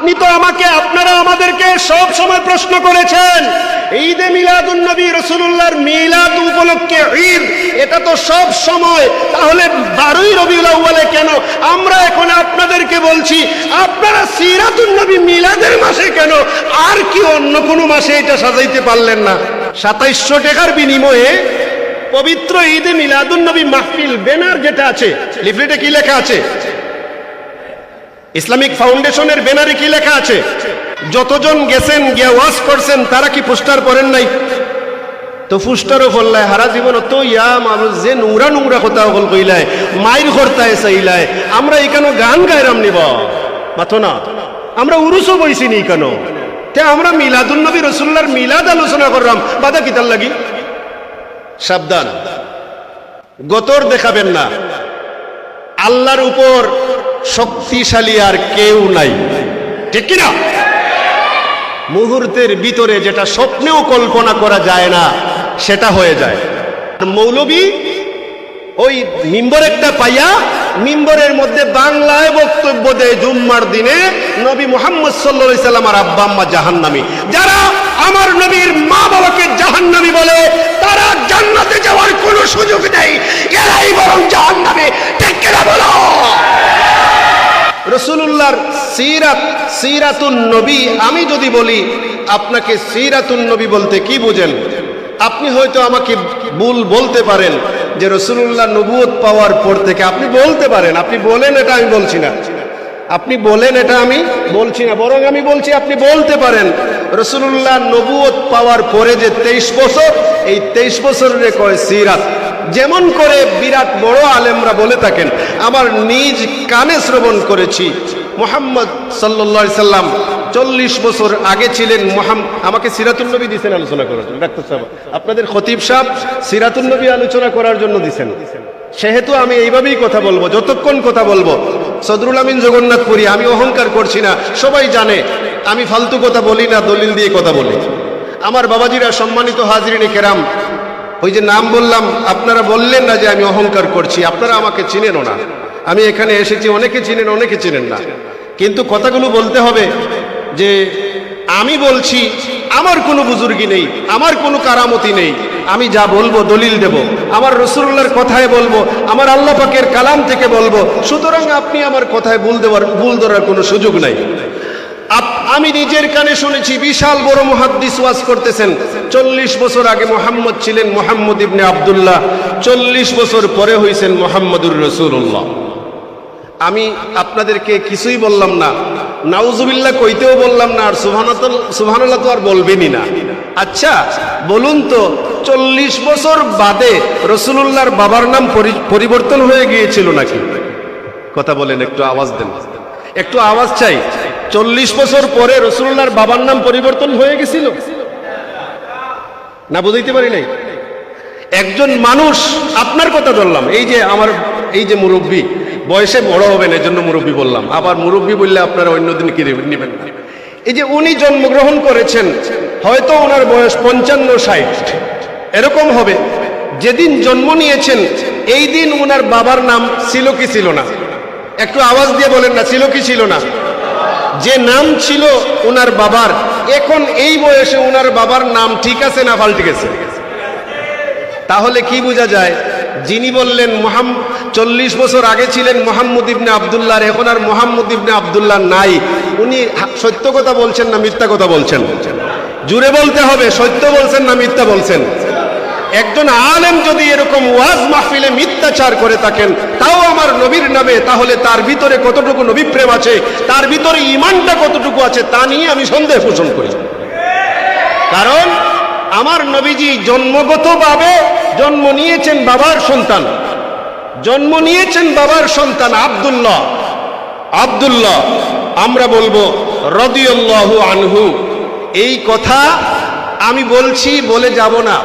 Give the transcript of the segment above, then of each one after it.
আপনি তো আমাকে, আপনারা আমাদেরকে সব সময় প্রশ্ন করেছেন। ঈদে মিলাদুন নবী রসুল্লাহর মিলাদ উপলক্ষে ঈদ, এটা তো সব সময়। তাহলে বারোই রবিউল আউ্বালে কেন? আমরা এখন আপনাদেরকে বলছি, আপনারা সিরাতুন নবী মিলাদের মাসে কেন? আর কি অন্য কোনো মাসে এটা সাজাইতে পারলেন না। সাতাইশশো টাকার বিনিময়ে পবিত্র ঈদে মিলাদুন নবী মাহফিল, ব্যানার যেটা আছে, লিফলেটে কি লেখা আছে? ইসলামিক ফাউন্ডেশনের ব্যানারে কি লেখা আছে? যতজন গেছেন, গিয়া ওয়াজ করছেন, তারা কি পোস্টার পড়েন নাই? তো ফুস্টারও ফল্লায় হারা জীবন তো ইয়া মানুষ যে নোংরা নোংরা কথা হল কইলায়, মাইর করতায় চাইলায়, আমরা এখানে গান গাইরাম নিব। মাথো না, আমরা উরুসও বইছি নি কেন তে আমরা মিলাদুল নবী রসুল্লার মিলাদ আলোচনা করলাম বাদা কিতার লাগি? সাবধান। গতর দেখাবেন না। আল্লাহর উপর শক্তিশালী আর কেউ নাই। ঠিক কিনা? মুহূর্তের ভিতরে যেটা স্বপ্নেও কল্পনা করা যায় না, সেটা হয়ে যায়। মৌলবী ওই মিম্বর একটা পাইয়া মিম্বরের মধ্যে বাংলায় বক্তব্য দেয় জুম্মার দিনে নবী মোহাম্মদ সাল্লা সাল্লাম আর আব্বা আম্মা জাহান্নামী। যারা আমার নবীর মা বাবাকে জাহান্নামী বলে, তারা জান্নাতে যাওয়ার কোনো সুযোগ নেই। এরাই বরং জাহান্নামী। ঠিক বলো? রসুল্লাহর সিরাত, সিরাতুন নবী, আমি যদি বলি, আপনাকে সিরাতুন নবী বলতে কি বুঝেন? আপনি হয়তো আমাকে ভুল বলতে পারেন যে রসুল্লাহ নবুয়ত পাওয়ার পর থেকে আপনি বলতে পারেন, আপনি বলেন এটা আমি বলছি না। আপনি বলেন এটা আমি বলছি না, বরং আমি বলছি আপনি বলতে পারেন রসুল্লাহ নবুয়ত পাওয়ার পরে যে তেইশ বছর, এই তেইশ বছরের কয় সিরাত। যেমন করে বিরাট বড় আলেমরা বলে থাকেন, আমার নিজ কানে শ্রবণ করেছি। মোহাম্মদ সাল্লা সাল্লাম চল্লিশ বছর আগে ছিলেন মোহাম আমাকে সিরাতুল্নবী দিয়েছেন আলোচনা করার জন্য। ডাক্তার সাহেব, আপনাদের খতিব সাহেব সিরাতুল্নবী আলোচনা করার জন্য দিছেন। সেহেতু আমি এইভাবেই কথা বলব, যতক্ষণ কথা বলব। সদরুল আমিন জগন্নাথপুরী, আমি অহংকার করছি না। সবাই জানে, আমি ফালতু কথা বলি না, দলিল দিয়ে কথা বলি। আমার বাবাজিরা সম্মানিত হাজরিনে কেরাম ওই যে নাম বললাম, আপনারা বললেন না যে আমি অহংকার করছি, আপনারা আমাকে চিনেনও না। আমি এখানে এসেছি, অনেকে চিনেন অনেকে চিনেন না। কিন্তু কথাগুলো বলতে হবে যে, আমি বলছি, আমার কোনো বুজুর্গি নেই, আমার কোনো কারামতি নেই, আমি যা বলব দলিল দেব, আমার রসুল্লাহর কথায় বলব, আমার আল্লাহ পাকের কালাম থেকে বলব, সুতরাং আপনি আমার কথায় ভুল দেওয়ার ভুল ধরার কোনো সুযোগ নাই। আমি নিজের কানে শুনেছি, বিশাল বড় মহাদ্দিস ওয়াজ করতেছেন। চল্লিশ বছর আগে মোহাম্মদ ছিলেন মোহাম্মদ ইবনে আবদুল্লাহ। চল্লিশ বছর পরে হয়েছেন মোহাম্মদুর রসুল্লাহ আমি আপনাদেরকে কিছুই বললাম না। নাউজুবিল্লাহ কইতেও বললাম না, আর সুবহানাল্লাহ তো আর বলবেনই না। আচ্ছা বলুন তো, চল্লিশ বছর বাদে রসুলুল্লাহর বাবার নাম পরি- পরিবর্তন হয়ে গিয়েছিল নাকি? কথা বলেন, একটু আওয়াজ দেন। একটু আওয়াজ চাই। চল্লিশ বছর পরে রসুল্লাহর বাবার নাম পরিবর্তন হয়ে গেছিল। না বুঝাইতে পারি নাই? একজন মানুষ, আপনার কথা বললাম এই যে আমার, এই যে মুরব্বী, বয়সে বড় হবেন এই জন্য মুরব্বী বললাম। আবার মুরব্বী বললে আপনারা অন্যদিন কি নেবেন এই যে উনি জন্মগ্রহণ করেছেন, হয়তো ওনার বয়স পঞ্চান্ন, ষাট। এরকম হবে। যেদিন জন্ম নিয়েছেন, এই দিন ওনার বাবার নাম ছিল কি ছিল না? একটু আওয়াজ দিয়ে বলেন না, ছিল কি ছিল না? যে নাম ছিল ওনার বাবার, এখন এই বয়সে ওনার বাবার নাম ঠিক আছে না পাল্টে গেছে? তাহলে কি বোঝা যায়? যিনি বললেন মোহাম, চল্লিশ বছর আগে ছিলেন মোহাম্মদ ইবনে আবদুল্লাহ এখন আর মোহাম্মদ ইবনে আবদুল্লাহ নাই। উনি সত্য কথা বলছেন না মিথ্যা কথা বলছেন? জুড়ে বলতে হবে, সত্য বলছেন না মিথ্যা বলছেন? একজন আলেম যদি এরকম ওয়াজ মাহফিলে মিথ্যাচার করে থাকেন, তাও আমার নবীর নামে, তাহলে তার ভিতরে কতটুকু নবী প্রেম আছে, তার ভিতরে ইমানটা কতটুকু আছে, তা নিয়ে আমি সন্দেহ পোষণ করি। কারণ আমার নবীজি জন্মগতভাবে জন্ম নিয়েছেন বাবার সন্তান। জন্ম নিয়েছেন বাবার সন্তান আব্দুল্লাহ। আব্দুল্লাহ, আমরা বলব রদিউল্লাহু আনহু। এই কথা আমি বলছি বলে যাব না।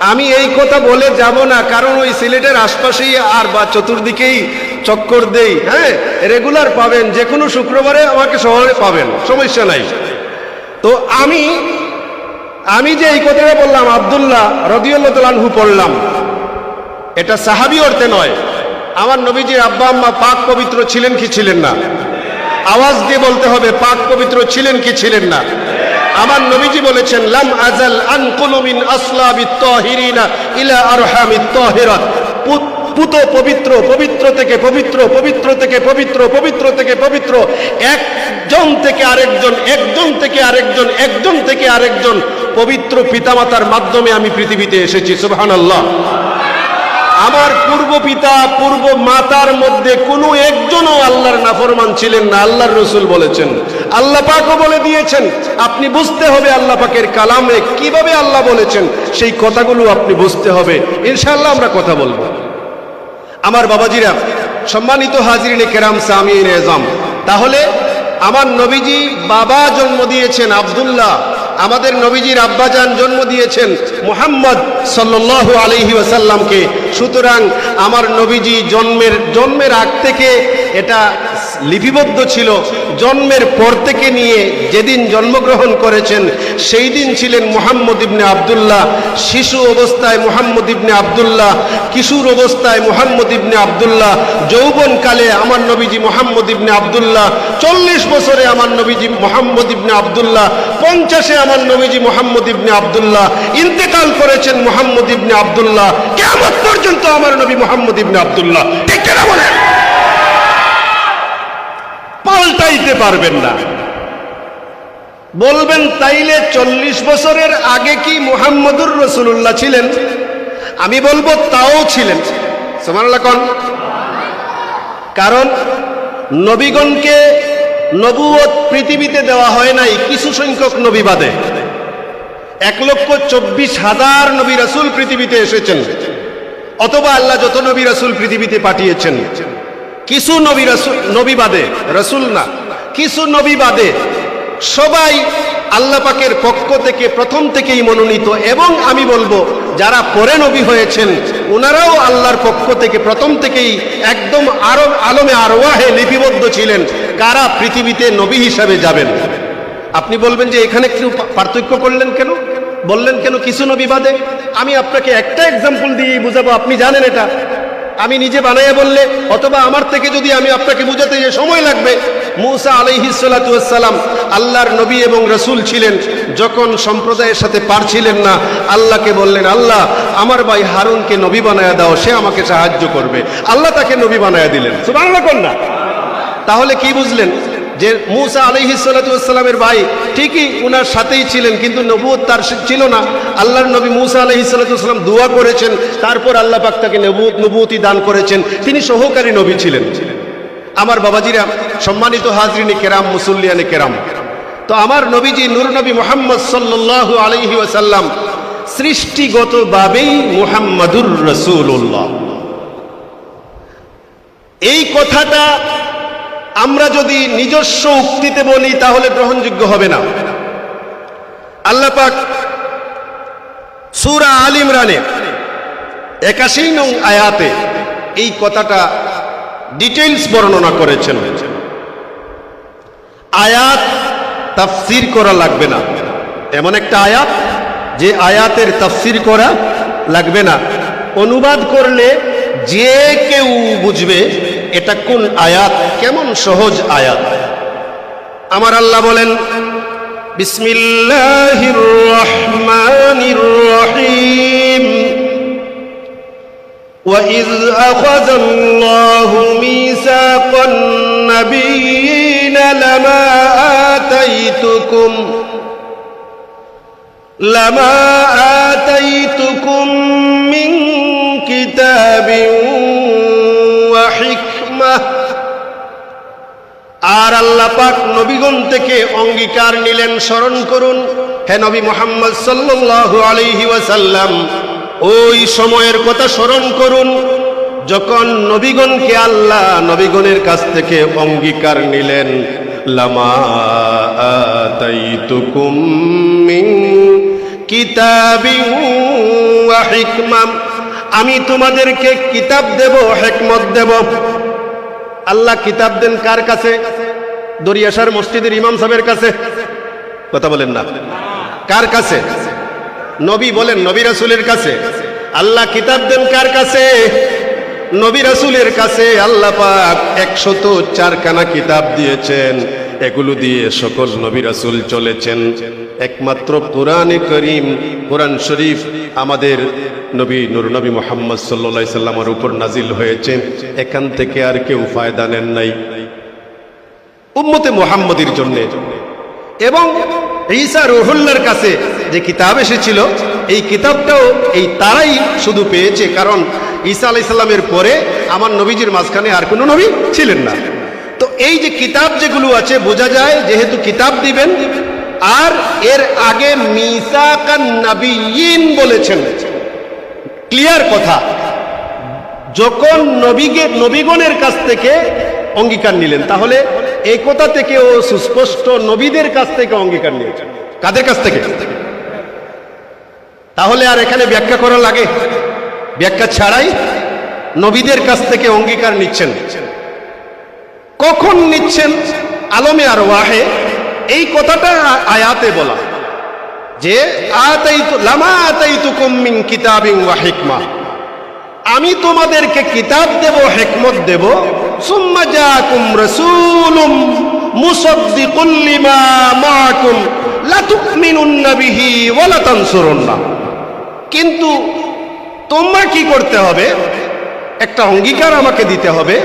আমি এই কথা বলে যাব না, কারণ ওই সিলেটের আশপাশেই আর বা চতুর্দিকেই চক্কর দেই। হ্যাঁ রেগুলার পাবেন যে কোনো শুক্রবারে আমাকে শহরে পাবেন, সমস্যা নাই। তো আমি আমি যে এই কথাটা বললাম, আবদুল্লাহ রদিউল্লাহু পড়লাম, এটা সাহাবি অর্থে নয়। আমার নবীজির আব্বা আম্মা পাক পবিত্র ছিলেন কি ছিলেন না? আওয়াজ দিয়ে বলতে হবে, পাক পবিত্র ছিলেন কি ছিলেন না? আমার নবীজি বলেছেন, লাম আজাল আনকুলু মিন আসলাবিত তাহিরিনা ইলা আরহামিত তাহিরাত পুত- পবিত্র পবিত্র থেকে পবিত্র পবিত্র থেকে পবিত্র পবিত্র থেকে পবিত্র। একজন থেকে আরেকজন, একজন থেকে আরেকজন, একজন থেকে আরেকজন পবিত্র পিতামাতার মাধ্যমে আমি পৃথিবীতে এসেছি, সুবহানাল্লাহ। আমার পূর্ব পিতা, পূর্ব মাতার মধ্যে কোনো একজনও আল্লাহর নাফরমান ছিলেন না, আল্লাহর রসুল বলেছেন। আল্লাহ পাকও বলে দিয়েছেন, আপনি বুঝতে হবে আল্লাহ পাকের কালামে কীভাবে আল্লাহ বলেছেন, সেই কথাগুলো আপনি বুঝতে হবে। ইনশাআল্লাহ আমরা কথা বলব। আমার বাবাজিরা, সম্মানিত হাজিরিনে কেরাম সামিন এজম তাহলে আমার নবীজি বাবা জন্ম দিয়েছেন আবদুল্লাহ, আমাদের নবীজির আব্বাজান জন্ম দিয়েছেন মোহাম্মদ সাল্লাল্লাহু আলাইহি ওয়াসাল্লামকে। সুতরাং আমার নবীজি জন্মের জন্মের আগ থেকে এটা লিপিবদ্ধ ছিল জন্মের পর থেকে নিয়ে যেদিন জন্মগ্রহণ করেছেন, সেই দিন ছিলেন মুহাম্মদ ইবনে আব্দুল্লাহ। শিশু অবস্থায় মুহাম্মদ ইবনে আব্দুল্লাহ, কিশোর অবস্থায় মুহাম্মদ ইবনে আব্দুল্লাহ, যৌবনকালে আমার নবীজি মুহাম্মদ ইবনে আব্দুল্লাহ, চল্লিশ বছরে আমার নবীজি মুহাম্মদ ইবনে আব্দুল্লাহ, পঞ্চাশে আমার নবীজি মুহাম্মদ ইবনে আব্দুল্লাহ, ইন্তেকাল করেছেন মুহাম্মদ ইবনে আব্দুল্লাহ। কেমন পর্যন্ত আমার নবী মুহাম্মদ ইবনে আব্দুল্লাহ। ঠিক কিনা বলেন? পাল্টাইতে পারবেন না। বলবেন, তাইলে চল্লিশ বছরের আগে কি মুহাম্মদুর রসুল্লাহ ছিলেন? আমি বলব, তাও ছিলেন। সমানুল্লাহ কারণ নবীগণকে নবুয়ত পৃথিবীতে দেওয়া হয় নাই, কিছু সংখ্যক নবী বাদে। এক লক্ষ চব্বিশ হাজার নবী রাসুল পৃথিবীতে এসেছেন। অথবা আল্লাহ যত নবী রাসুল পৃথিবীতে পাঠিয়েছেন। কিছু নবী রাসুল, নবী বাদে, রসুল না, কিছু নবী বাদে, সবাই আল্লাহ পাকের পক্ষ থেকে, প্রথম থেকেই মনোনীত এবং আমি বলব, যারা পরে নবী হয়েছেন ওনারাও আল্লাহর পক্ষ থেকে প্রথম থেকেই একদম আরও, আলমে আরোয়াহে লিপিবদ্ধ ছিলেন, কারা পৃথিবীতে নবী হিসাবে যাবেন। আপনি বলবেন যে এখানে একটু পার্থক্য করলেন কেন? বললেন কেন কিছু নবী বাদে? আমি আপনাকে একটা এক্সাম্পল দিয়েই বুঝাবো, আপনি জানেন এটা। আমি নিজে বানাইয়া বললে, অথবা আমার থেকে যদি আমি আপনাকে বুঝাতে যে সময় লাগবে, মুসা আলহিসাল্লাম আল্লাহর নবী এবং রসুল ছিলেন, যখন সম্প্রদায়ের সাথে পারছিলেন না, আল্লাহকে বললেন, আল্লাহ, আমার ভাই হারুনকে নবী বানায়া দাও, সে আমাকে সাহায্য করবে। আল্লাহ তাকে নবী বানায়া দিলেন। বাংলা কন্যা। তাহলে কি বুঝলেন? যে মুসা আলহি সাল্লামের ভাই, ঠিকই উনার সাথেই ছিলেন, কিন্তু নবুয়ত তার ছিল না। আল্লাহর নবী মুসা আলহি সাল্লাম দোয়া করেছেন, তারপর আল্লাহ পাক তাকে নবুয়তি দান করেছেন। তিনি সহকারী নবী ছিলেন। আমার বাবাজিরা সম্মানিত হাজরিনী কেরাম, মুসল্লিয়ানে কেরাম। তো আমার নবীজি নূর নবী মোহাম্মদ সাল্লাল্লাহু আলাইহি ওয়াসাল্লাম সৃষ্টিগতভাবেই মুহাম্মাদুর রসুল্লাহ এই কথাটা আমরা যদি নিজস্ব উক্তিতে বলি, তাহলে গ্রহণযোগ্য হবে না। আল্লাহ পাক সূরা আল ইমরানে একাশি নং আয়াতে এই কথাটা ডিটেইলস বর্ণনা করেছেন। আয়াত তাফসির করা লাগবে না। এমন একটা আয়াত, যে আয়াতের তাফসির করা লাগবে না। অনুবাদ করলে যে কেউ বুঝবে এটা কোন আয়াত কেমন সহজ আয়াত আমার আল্লাহ বলেন বিসমিল্লাহির রহমানির রহিম وإذ أخذ الله ميثاق النبيين لما آتيتكم لما آتيتكم من كتاب আর আল্লাহ পাক নবীগণ থেকে অঙ্গীকার নিলেন, স্মরণ করুন, হে নবী মোহাম্মদ সাল্লাল্লাহু আলাইহি ওয়াসাল্লাম, ওই সময়ের কথা স্মরণ করুন, যখন নবীগণকে আল্লাহ নবীগণের কাছ থেকে অঙ্গীকার নিলেন, লামা আমি তোমাদেরকে কিতাব দেব, হেকমত দেব। আল্লাহ কিতাব দেন কার কাছে? দরিয়াসার মসজিদের ইমাম সাহেবের কাছে। কথা বলেন না। কার কাছে? নবী বলেন, নবী রাসুলের কাছে। আল্লাহ কিতাব দেন কার কাছে? নবী রাসূলের কাছে। আল্লাহ পাক একশত চারখানা কিতাব দিয়েছেন। এগুলো দিয়ে সকল নবী রাসূল চলেছেন। একমাত্র কোরআনে করিম, কোরআন শরীফ আমাদের নবী, নুর নবী মোহাম্মদ সাল্লা সাল্লামের উপর নাজিল হয়েছে। এখান থেকে আর কেউ ফায়দা নেন নাই। উম্মতে মোহাম্মদের জন্য। এবং ঈসা রুহুল্লার কাছে যে কিতাব এসেছিল, এই কিতাবটাও এই তারাই শুধু পেয়েছে। কারণ ঈসা আলাইসাল্লামের পরে আমার নবীজির মাঝখানে আর কোনো নবী ছিলেন না। তো এই যে কিতাব যেগুলো আছে, বোঝা যায় যেহেতু কিতাব দিবেন, আর এর আগে মিসাকান বলেছেন। ক্লিয়ার কথা। যখন নবীকে, নবীগণের কাছ থেকে অঙ্গীকার নিলেন, তাহলে এই কথা থেকেও সুস্পষ্ট নবীদের কাছ থেকে অঙ্গীকার নিয়েছেন কাদের কাছ থেকে? তাহলে আর এখানে ব্যাখ্যা করা লাগে? ব্যাখ্যা ছাড়াই নবীদের কাছ থেকে অঙ্গীকার নিচ্ছেন। কখন নিচ্ছেন? আলমে আর ওয়াহে এই কথাটা আয়াতে বলা। যে হিকমা। আমি তোমাদেরকে কিতাব দেব, হেকমত দেব কিন্তু তোমরা কি করতে হবে? একটা অঙ্গীকার আমাকে দিতে হবে।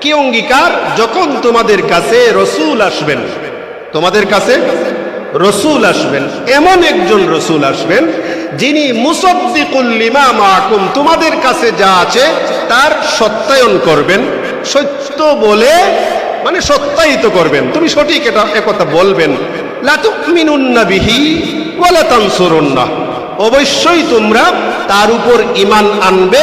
কি অঙ্গীকার? যখন তোমাদের কাছে রসুল আসবেন। তোমাদের কাছে রসুল আসবেন। এমন একজন রসুল আসবেন, যিনি মুসদ্দিকুল্লিমা মাকুম, তোমাদের কাছে যা আছে তার সত্যায়ন করবেন। সত্য বলে মানে সত্যায়িত করবেন। তুমি সঠিক এটা একথা বলবেন। লাতুমিনুন্না বিহি ওয়ালা তানসুরুন্না। অবশ্যই তোমরা তার উপর ইমান আনবে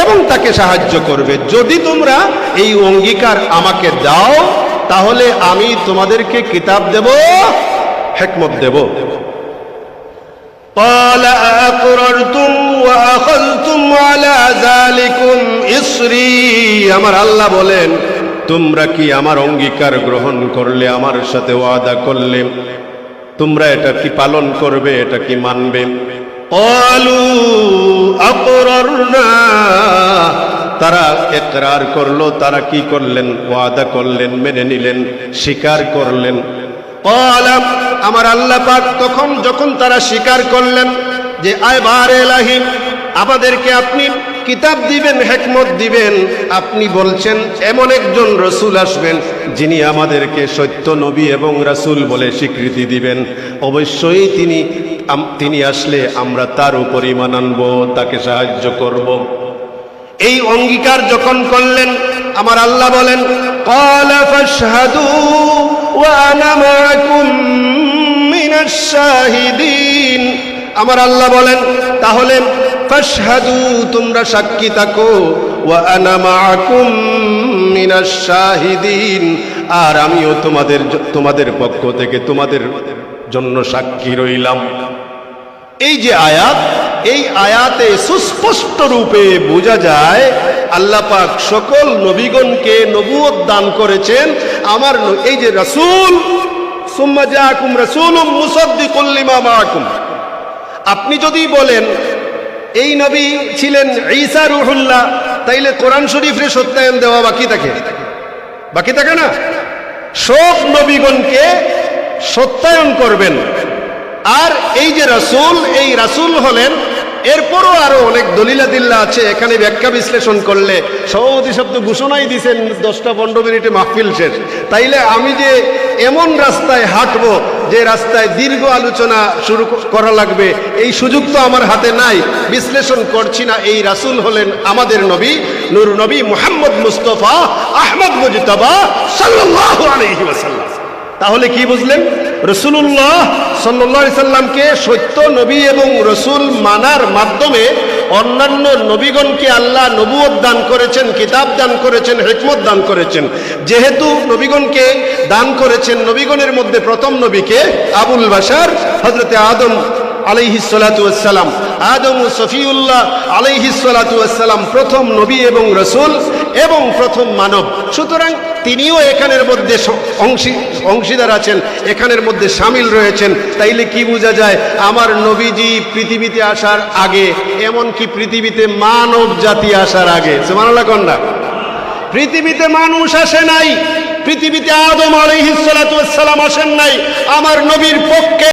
এবং তাকে সাহায্য করবে। যদি তোমরা এই অঙ্গীকার আমাকে দাও, তাহলে আমি তোমাদেরকে কিতাব দেব, হেকমত দেব। قال أقررتم وأخذتم على ذلكم إصري আমার আল্লাহ বলেন তোমরা কি আমার অঙ্গীকার গ্রহণ করলে আমার সাথে ওয়াদা করলে তোমরা এটা কি পালন করবে এটা কি মানবে قالوا أقررنا তারা একরার করলো তারা কি করলেন ওয়াদা করলেন মেনে নিলেন স্বীকার করলেন কলাম আমার আল্লাহ পাক তখন যখন তারা স্বীকার করলেন যে, আয় বার এলাহিম আমাদেরকে আপনি কিতাব দিবেন, হেকমত দিবেন, আপনি বলছেন এমন একজন রসুল আসবেন যিনি আমাদেরকে সত্য নবী এবং রাসুল বলে স্বীকৃতি দিবেন অবশ্যই তিনি তিনি আসলে আমরা তার উপর ইমান আনব, তাকে সাহায্য করব। এই অঙ্গীকার যখন করলেন, আমার আল্লাহ বলেন শাহিদিন। আমার আল্লাহ বলেন, তাহলে ফাশহাদু, তোমরা সাক্ষী থাকো। ওয়া আনা মাআকুম মিনাশ শাহিদিন। আর আমিও তোমাদের তোমাদের পক্ষ থেকে তোমাদের জন্য সাক্ষী রইলাম। এই যে আয়াত, এই আয়াতে সুস্পষ্ট রূপে বোঝা যায়, আল্লাহ পাক সকল নবীগণকে নবুয়ত দান করেছেন। আমার এই যে রাসূল আপনি যদি বলেন, এই নবী ছিলেন ঈসা রুহুল্লাহ তাইলে কোরআন শরীফে সত্যায়ন দেওয়া বাকি থাকে। বাকি থাকে না? সব নবীগণকে সত্যায়ন করবেন। আর এই যে রাসূল, এই রাসূল হলেন এরপরও আরও অনেক দলিলা দিল্লা আছে, এখানে ব্যাখ্যা বিশ্লেষণ করলে। সভাপতি শব্দ ঘোষণাই দিছেন, দশটা পনেরো মিনিটে মাহফিল শেষ। তাইলে আমি যে এমন রাস্তায় হাঁটবো, যে রাস্তায় দীর্ঘ আলোচনা শুরু করা লাগবে, এই সুযোগ তো আমার হাতে নাই। বিশ্লেষণ করছি না, এই রাসূল হলেন আমাদের নবী, নূর নবী মুহাম্মদ মুস্তফা আহমদ মুজতবা সাল্লাল্লাহু আলাইহি ওয়াসাল্লাম। তাহলে কি বুঝলেন? রসুল্লাহ সাল্লাহ সাল্লামকে সত্য নবী এবং রসুল মানার মাধ্যমে অন্যান্য নবীগণকে আল্লাহ নবুয়ত দান করেছেন, কিতাব দান করেছেন, হেকমত দান করেছেন। যেহেতু নবীগণকে দান করেছেন, নবীগণের মধ্যে প্রথম নবীকে আবুল বাসার হজরতে আদম আলাইহিসালাম আদম সফিউল্লাহ আলাইহিসালাম প্রথম নবী এবং রসুল। এবং প্রথম মানব। সুতরাং তিনিও এখানের মধ্যে অংশী অংশীদার আছেন, এখানের মধ্যে সামিল রয়েছেন। তাইলে কি বোঝা যায়, আমার নবীজি পৃথিবীতে আসার আগে, এমনকি পৃথিবীতে মানব জাতি আসার আগে, সুবহানাল্লাহ কন্যা পৃথিবীতে মানুষ আসে নাই, পৃথিবীতে আদম সালাম আসেন নাই, আমার নবীর পক্ষে